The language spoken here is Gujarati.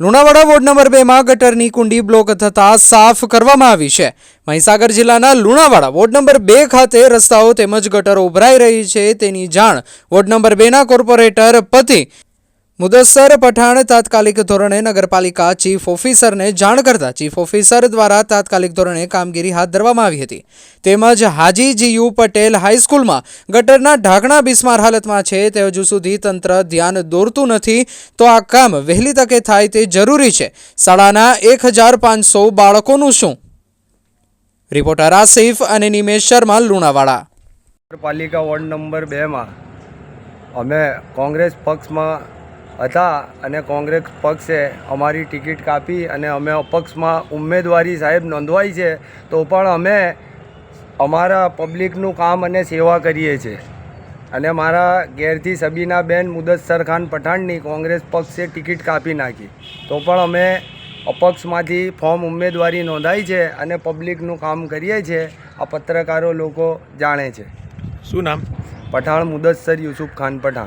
લુણાવાડા વોર્ડ નંબર બેમાં ગટરની કુંડી બ્લોક થતાં સાફ કરવામાં આવી છે. મહીસાગર જિલ્લાના લુણાવાડા વોર્ડ નંબર બે ખાતે રસ્તાઓ તેમજ ગટરો ઉભરાઈ રહી છે તેની જાણ વોર્ડ નંબર બેના કોર્પોરેટર પતિ મુદસ્સર પઠાણ તાત્કાલિક ધોરણે નગરપાલિકા ચીફ ઓફિસરને જાણ કરતા ચીફ ઓફિસર દ્વારા તાત્કાલિક ધોરણે કામગીરી હાથ ધરવામાં આવી હતી. તેમજ હાજી જીયુ પટેલ હાઈસ્કૂલમાં ગટરના ઢાંકણા બિસ્માર હાલતમાં છે, તે હજુ સુધી તંત્ર ધ્યાન દોરતું નથી, તો આ કામ વહેલી તકે થાય તે જરૂરી છે. શાળાના એક હજાર પાંચસો બાળકોનું શું? રિપોર્ટર આસિફ અને નિમેશ શર્મા, લુણાવાડા. નગરપાલિકા વોર્ડ નંબર બેમાં અમે કોંગ્રેસ પક્ષમાં હતા અને કોંગ્રેસ પક્ષે અમારી ટિકિટ કાપી અને અમે અપક્ષમાં ઉમેદવારી સાહેબ નોંધવાઈ છે તો પણ અમે અમારા પબ્લિકનું કામ અને સેવા કરીએ છીએ અને મારા ઘેરથી સબીનાબેન મુદસ્સર ખાન પઠાણની કોંગ્રેસ પક્ષે ટિકિટ કાપી નાખી. તો પણ અમે અપક્ષમાંથી ફોર્મ ઉમેદવારી નોંધાઈ છે અને પબ્લિકનું કામ કરીએ છીએ આ પત્રકારો લોકો જાણે છે. શું નામ? પઠાણ મુદસ્સર યુસુફ ખાન પઠાણ.